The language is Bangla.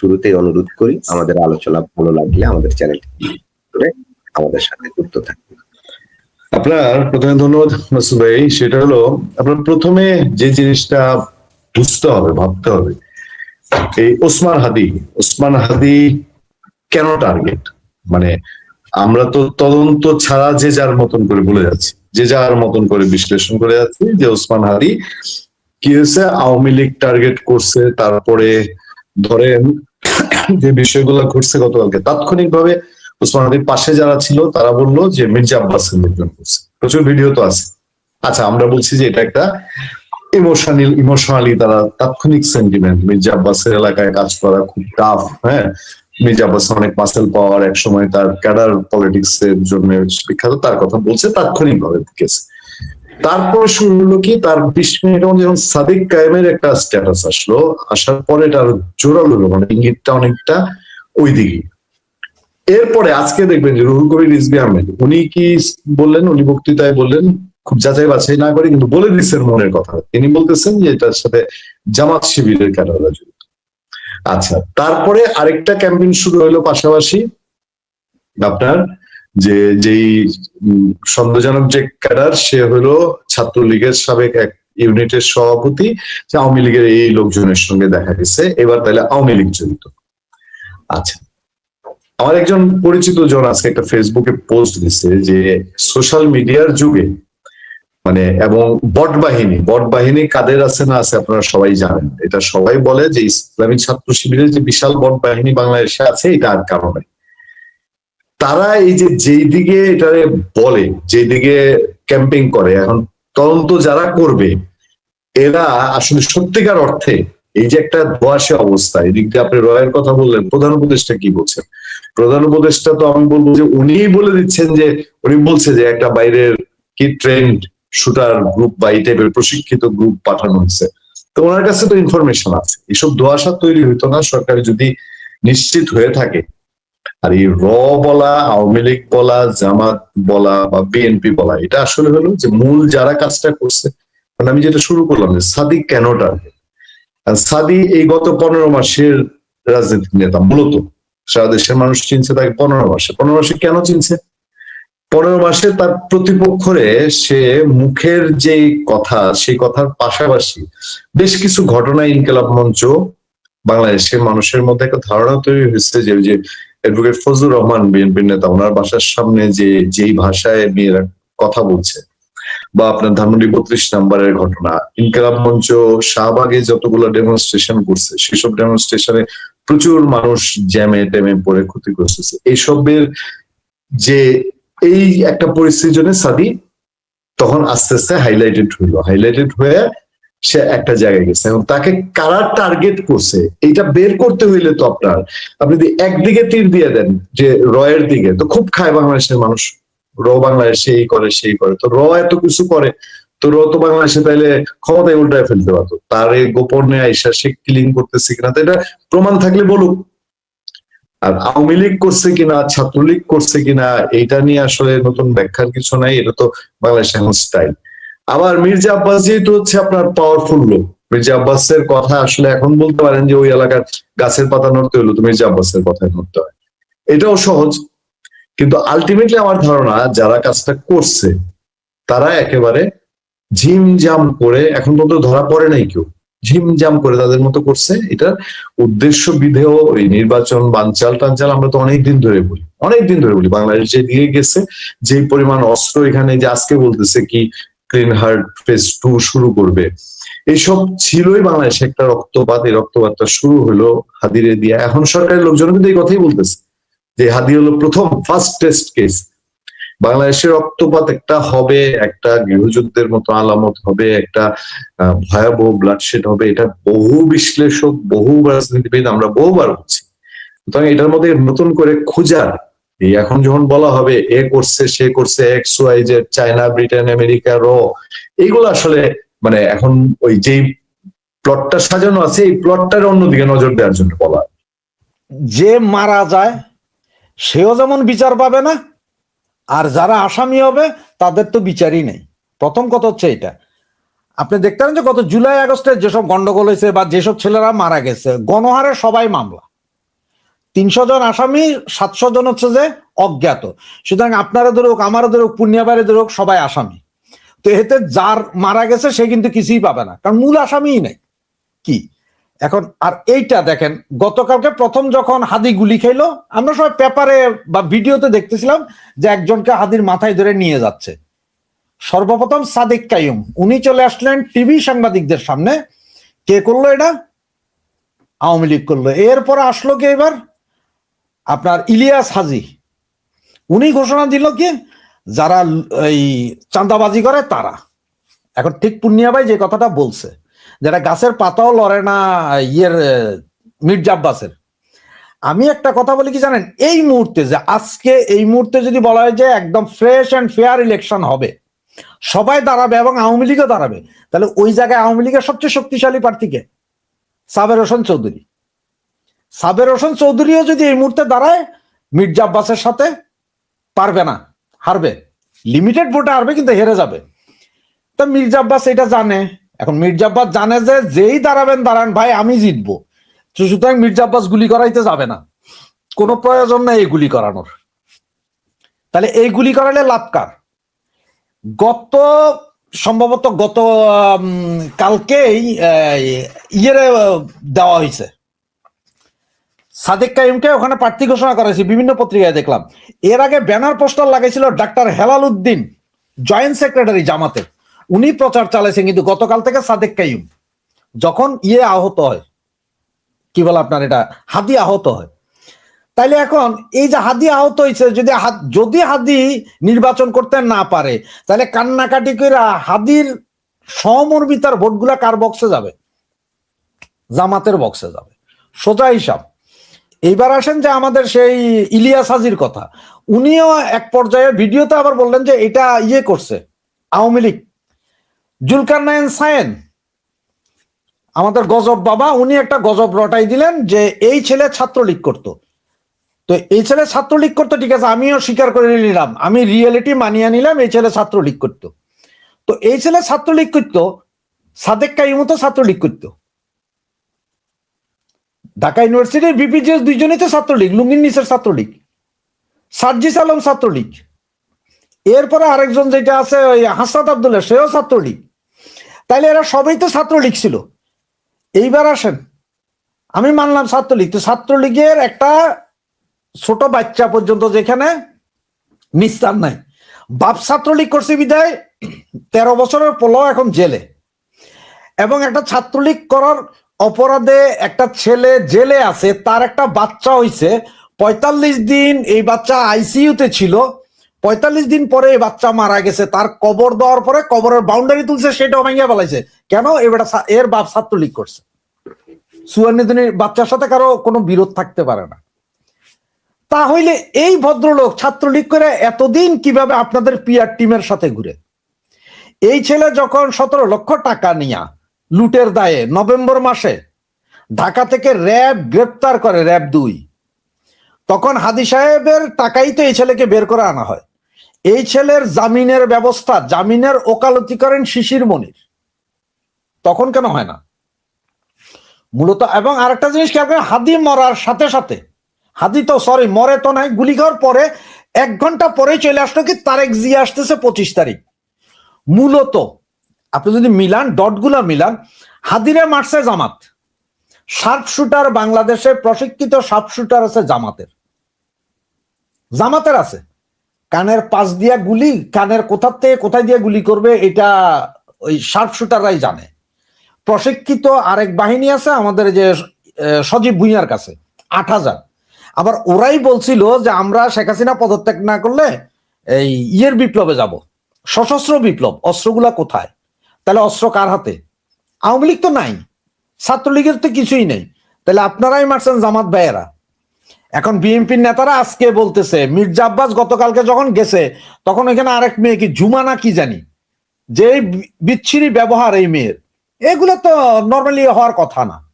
শুরুতেই অনুরোধ করি, আমাদের আলোচনা ভালো লাগলে আমাদের চ্যানেলটি আমাদের সাথে যুক্ত থাকবে আপনার প্রথমে ধন্যবাদ মাসুদ ভাই, সেটা হলো আপনার প্রথমে যে জিনিসটা বুঝতে হবে, ভাবতে হবে, এই ওসমান হাদি ওসমান হাদি কেন টার্গেট মানে আমরা তো তদন্ত ছাড়া যে যার মতন করে বলে যাচ্ছি, যে যার মতন করে বিশ্লেষণ করে যাচ্ছি যে ওসমান হাদি কি হয়েছে, আওয়ামী লীগ টার্গেট করছে, তারপরে ধরেন যে বিষয়গুলো ঘটছে গতকালকে। তাৎক্ষণিকভাবে ওসমান হাদির পাশে যারা ছিল, তারা বলল যে মির্জা আব্বাসের লোকজন করছে। প্রচুর ভিডিও তো আছে। আচ্ছা আমরা বলছি যে এটা একটা ইমোশনাল ইমোশনালি তারা তাৎক্ষণিক সেন্টিমেন্ট মির্জা আব্বাসের এলাকায় কাজ করা খুব টাফ হ্যাঁ? মির্জা আব্বাস অনেক মাসেল পাওয়ার এক সময় তার ক্যাডার পলিটিক্স এর জন্য বিখ্যাত, তার কথা বলছে তাৎক্ষণিক ভাবে গেছে তারপরে শুরু হলো কি, তার বিশ মিনিট মধ্যে যখন সাদিক কায়েমের একটা স্ট্যাটাস আসলো, আসার পরে এটা আরও জোরালো হলো মানে ইঙ্গিতটা অনেকটা ওই দিকে এরপরে আজকে দেখবেন যে রুহুল কবির রিজভি আহমেদ, উনি কি বললেন? উনি বক্তৃতায় বললেন, খুব যাচাই বাছাই না করে কিন্তু বলে দিচ্ছেন মনের কথা। তিনি বলতেছেন যে এটার সাথে জামাত শিবিরের ক্যাডাররা জড়িত? আচ্ছা তারপরে আরেকটা ক্যাম্পেইন শুরু হলো পাশাপাশি, আপনার যে, যেই সন্দেহজনক যে ক্যাডার, সে হলো ছাত্রলীগের সাবেক এক ইউনিটের সভাপতি, যে আওয়ামী লীগের এই লোকজনের সঙ্গে দেখা গেছে। এবার তাহলে আওয়ামী লীগ জড়িত। আচ্ছা। আমার একজন পরিচিত জন আজকে একটা ফেসবুকে পোস্ট দিছে যে সোশ্যাল মিডিয়ার যুগে মানে এবং বট বাহিনী বট বাহিনী কাদের আছে না আছে আপনারা সবাই জানেন। এটা সবাই বলে যে ইসলামী ছাত্র শিবিরের যে বিশাল বট বাহিনী বাংলাদেশে আছে, এটা আর কারণে তারা এই যে যেই দিকে এটা বলে, যেই দিকে ক্যাম্পিং করে, এখন তদন্ত যারা করবে, এরা আসলে সত্যিকার অর্থে এই যে একটা ধোয়াশে অবস্থা এদিক আপনি রয়ের কথা বললেন, প্রধান উপদেষ্টা কি বলছেন? প্রধান উপদেষ্টা তো আমি বলব যে উনিই বলে দিচ্ছেন যে, উনি বলছে যে একটা বাইরের কি ট্রেন্ড শুটার গ্রুপ বা এই টাইপের প্রশিক্ষিত গ্রুপ পাঠানো হয়েছে। তো ওনার কাছে তো ইনফরমেশন আছে। এসব ধোয়াশা তৈরি হইতো না, সরকার যদি নিশ্চিত হয়ে থাকে আর এই র বলা, আওয়ামী লীগ বলা, জামাত বলা বা বিএনপি বলা, এটা আসলে হলো যে মূল যারা কাজটা করছে মানে আমি যেটা শুরু করলাম যে সাদি কেন টার্গেট সাদি এই গত পনেরো মাসের রাজনৈতিক নেতা, মূলত সারা দেশের মানুষ চিনছে তাকে পনেরো মাসে। পনেরো মাসে কেন চিনছে? পনেরো মাসে তার প্রতিপক্ষরে সে মুখের যে কথা, সেই কথার পাশাপাশি বেশ কিছু ঘটনা ইনকেলাব মঞ্চ বাংলাদেশের মানুষের মধ্যে একটা ধারণা তৈরি হয়েছে যে অ্যাডভোকেট ফজলুর রহমান বিএনপির নেতা, ওনার বাসার সামনে যে, যেই ভাষায় মেয়েরা কথা বলছে বা আপনার ধানমন্ডি বত্রিশ নাম্বারের ঘটনা, ইনকালাব মঞ্চ, শাহবাগে যতগুলো ডেমনস্ট্রেশন করছে, সেসব ডেমনস্ট্রেশনে প্রচুর মানুষ জ্যামে ট্যামে পড়ে ক্ষতিগ্রস্ত হচ্ছে। এইসবের যে, এই একটা পরিস্থিতির জন্য সাদি তখন আস্তে আস্তে হাইলাইটেড হইল। হাইলাইটেড হয়ে সে একটা জায়গায় গেছে এবং তাকে কারা টার্গেট করছে এটা বের করতে হইলে তো আপনার, আপনি যদি একদিকে তীর দিয়ে দেন যে রয়ের দিকে, তো খুব খায় বাংলাদেশের মানুষ। র বাংলাদেশে এই করে, সেই করে। তো র এত কিছু করে, তো র তো বাংলাদেশে তাইলে ক্ষমতায় উল্টায় ফেলতে পারতো। তার এই গোপনে আইসা সে ক্লিন করতেছে কিনা, তো এটা প্রমাণ থাকলে বলুক। আর আওয়ামী লীগ করছে কিনা, ছাত্রলীগ করছে কিনা, এইটা নিয়ে আসলে নতুন ব্যাখ্যার কিছু নাই, এটা তো বাংলাদেশ এখন স্টাইল আবার মির্জা আব্বাস যেহেতু হচ্ছে আপনার পাওয়ারফুল লোক, মির্জা আব্বাসের কথা আসলে এখন বলতে পারেন যে ওই এলাকার গাছের পাতা নড়তে হলো তো মির্জা আব্বাসের কথায় নড়তে হয়। এটাও সহজ। কিন্তু আলটিমেটলি আমার ধারণা যারা কাজটা করছে, তারা একেবারে ঝিমঝাম করে, এখন পর্যন্ত ধরা পড়ে নাই কেউ, ঝিমঝাম করে তাদের মতো করছে। এটার উদ্দেশ্য বিধেয় ওই নির্বাচন বানচাল টানচাল আমরা তো অনেকদিন ধরে বলি, অনেকদিন ধরে বলি। বাংলাদেশ যে দিয়ে গেছে যে পরিমাণ অস্ত্র এখানে যে আজকে বলতেছে কি ক্লিন হার্ট ফেজ টু শুরু করবে। এইসব ছিলই বাংলাদেশে একটা রক্তপাত। এই রক্তপাতটা শুরু হলো হাদিরে দিয়ে। এখন সরকারের লোকজন কিন্তু এই কথাই বলতেছে যে হাদি হলো প্রথম ফার্স্ট টেস্ট কেস বাংলাদেশের রক্তপাত একটা হবে, একটা গৃহযুদ্ধের মতো আলামত হবে, একটা ভয়াবহ ব্লাডশেড হবে। এটা বহু বিশ্লেষক, বহু রাজনীতিবিদ আমরা বহুবার বলছি। সুতরাং এটার মধ্যে নতুন করে খোঁজার এখন যখন বলা হবে এ করছে, সে করছে এক্স ওয়াই যে চায়না ব্রিটেন আমেরিকা র এইগুলো আসলে মানে এখন ওই যেই প্লটটা সাজানো আছে, এই প্লটটার অন্যদিকে নজর দেওয়ার জন্য বলা যে মারা যায়, সেও যেমন বিচার পাবে না, আর যারা আসামি হবে, তাদের তো বিচারই নেই। প্রথম কথা হচ্ছে এটা। আপনি দেখতে পারেন যে গত জুলাই, আগস্টে যেসব গন্ডগোল হয়েছে বা যেসব ছেলেরা মারা গেছে, গণহারে সবাই মামলা। তিনশো জন আসামি, সাতশো জন হচ্ছে যে অজ্ঞাত। সুতরাং আপনারা ধরুক আমারও ধরুক পূর্ণিয়াবারে ধরুক, সবাই আসামি। তো এতে যার মারা গেছে, সে কিন্তু কিছুই পাবে না। কারণ মূল আসামিই নেই। কি? এখন, আর এইটা দেখেন, গতকালকে প্রথম যখন হাদি গুলি খেলো আমরা সবাই পেপারে বা ভিডিওতে দেখতেছিলাম যে একজনকে হাদির মাথায় ধরে নিয়ে যাচ্ছে। সর্বপ্রথম সাদিক কাইম উনি চলে আসলেন টিভি সাংবাদিকদের সামনে। কে করল এটা? আওয়ামী লীগ করল। এরপর আসলো কি এবার? আপনার ইলিয়াস হাজি উনি ঘোষণা দিল কি যারা এই চাঁদাবাজি করে তারা। এখন ঠিক পূর্ণিয়া ভাই যে কথাটা বলছে যেটা গাছের পাতাও লড়ে না ইয়ের আহ, মির্জা আব্বাসের আমি একটা কথা বলি কি জানেন এই মুহূর্তে যে আজকে এই মুহূর্তে যদি বলা হয় যে একদম ফ্রেশ অ্যান্ড ফেয়ার ইলেকশন হবে সবাই দাঁড়াবে এবং আওয়ামী লীগও দাঁড়াবে তাহলে ওই জায়গায় আওয়ামী লীগের সবচেয়ে শক্তিশালী প্রার্থীকে সাবের হোসেন চৌধুরী। সাবের হোসেন চৌধুরীও যদি এই মুহূর্তে দাঁড়ায়, মির্জা আব্বাসের সাথে পারবে না, হারবে। লিমিটেড ভোটে হারবে, কিন্তু হেরে যাবে। তা মির্জা আব্বাস এটা জানে। এখন মির্জা আব্বাস জানে যে যেই দাঁড়াবেন, দাঁড়ান, ভাই, আমি জিতবো। সুতরাং মির্জা আব্বাস গুলি করাইতে যাবে না। কোনো প্রয়োজন নেই এই গুলি করানোর। তাহলে এই গুলি করালে লাভ কার? গত, সম্ভবত গত কালকেই ইয়েরে দেওয়া হয়েছে সাদেক কাইমকে ওখানে প্রার্থী ঘোষণা করেছে, বিভিন্ন পত্রিকায় দেখলাম। এর আগে banner poster লাগাইছিল doctor Helal Uddin, joint secretary জামাতের উনি প্রচার চালাইছেন কিন্তু গতকাল থেকে সাদেক কাইম। যখন ইয়ে আহত হয়, কি বলে আপনার এটা? হাদি আহত হয়। তাইলে এখন এই যে হাদি আহত হয়েছে যদি যদি হাদি নির্বাচন করতে না পারে তাহলে কান্নাকাটি করে হাদির সমর্মিতার ভোটগুলা কার বক্সে যাবে? জামাতের বক্সে যাবে। সোজা হিসাব। এইবার আসেন যে আমাদের সেই ইলিয়াস হাজির কথা। উনিও এক পর্যায়ে ভিডিওতে আবার বললেন যে এটা ইয়ে করছে, আওয়ামী লীগ। জুলকার নায়ন সায়েন, আমাদের গজব বাবা, উনি একটা গজব রটাই দিলেন যে এই ছেলে ছাত্রলীগ করতো। তো এই ছেলে ছাত্রলীগ করতো, ঠিক আছে, আমিও স্বীকার করে নিলাম, আমি রিয়েলিটি মানিয়ে নিলাম, এই ছেলে ছাত্রলীগ করতো। তো এই ছেলে ছাত্রলীগ করতো, সাদেক কাইমও তো ছাত্রলীগ করতো। ঢাকা ইউনিভার্সিটির বিপিজিএস দুইজনই তো ছাত্রলীগ লুঙ্গিন নিচের ছাত্রলীগ। সার্জিস আলম ছাত্রলীগ। এরপরে আরেকজন যেটা আছে, ওই হাসাদ আবদুল্লাহ, সেও ছাত্রলীগ। তাইলে এরা সবাই তো ছাত্রলীগ ছিল। এইবার আসেন। আমি মানলাম ছাত্রলীগ। তো ছাত্রলীগের একটা ছোট বাচ্চা পর্যন্ত যেখানে নিস্তার নাই। বাপ ছাত্রলীগ করছে বিদায় তেরো বছরের পোলাও এখন জেলে। এবং একটা ছাত্রলীগ করার অপরাধে একটা ছেলে জেলে আছে, তার একটা বাচ্চা হইছে। পঁয়তাল্লিশ দিন এই বাচ্চা আইসিইউতে ছিল। পঁয়তাল্লিশ দিন পরে এই বাচ্চা মারা গেছে। তার কবর দেওয়ার পরে কবরের বাউন্ডারি তুলছে, সেটাও ভেঙে ফেলাইছে। কেন? এবার এর বাপ ছাত্রলীগ করছে। সুয়ান্নি বাচ্চার সাথে কারও কোনো বিরোধ থাকতে পারে না। তাহলে এই ভদ্রলোক ছাত্রলীগ করে এতদিন কীভাবে আপনাদের পিয়ার টিমের সাথে ঘুরে? এই ছেলে যখন সতেরো লক্ষ টাকা নিয়া লুটের দায়ে নভেম্বর মাসে ঢাকা থেকে র্যাব গ্রেপ্তার করে র্যাব দুই। তখন হাদি সাহেবের টাকাই তো এই ছেলেকে বের করে আনা হয়। এই ছেলের জামিনের ব্যবস্থা, জামিনের ওকালতি করেন শিশির মনির। তখন কেন হয় না? মূলত এবং আরেকটা জিনিস খেয়াল করেন, হাদি মরার সাথে সাথে, হাদি তো সরি মরে তো নাই গুলি খাওয়ার পরে এক ঘণ্টা পরে চলে আসলো কি, তারেক জিয়া আসতেছে পঁচিশ তারিখ। মূলত আপনি যদি মিলান ডটগুলা মিলান, হাদিরে মারছে জামাত। শার্প শুটার বাংলাদেশে প্রশিক্ষিত শার্প শুটার আছে জামাতের। জামাতের আছে। কানের পাশ দিয়া গুলি, কানের কোথার থেকে কোথায় দিয়ে গুলি করবে, এটা ওই শার্প শুটাররাই জানে। প্রশিক্ষিত আরেক বাহিনী আছে আমাদের যে সজীব ভুইয়ার কাছে, আট হাজার। আবার ওরাই বলছিল যে, আমরা শেখ হাসিনা পদত্যাগ না করলে এই ইয়ের বিপ্লবে যাব। সশস্ত্র বিপ্লব, অস্ত্রগুলা কোথায়? তাহলে অস্ত্র কার হাতে? আওয়ামী লীগ তো নাই। ছাত্রলীগের তো কিছুই নেই। তাহলে আপনারাই মারছেন জামাত ভাইয়েরা। এখন বিএনপির নেতারা আজকে বলতেছে, মির্জা আব্বাস গতকালকে যখন গেছে, তখন এখানে আরেক মেয়ে কি, ঝুমা না কি জানি? যে বিচ্ছিরি ব্যবহার এই মেয়ের। এগুলো তো নর্মালি হওয়ার কথা না।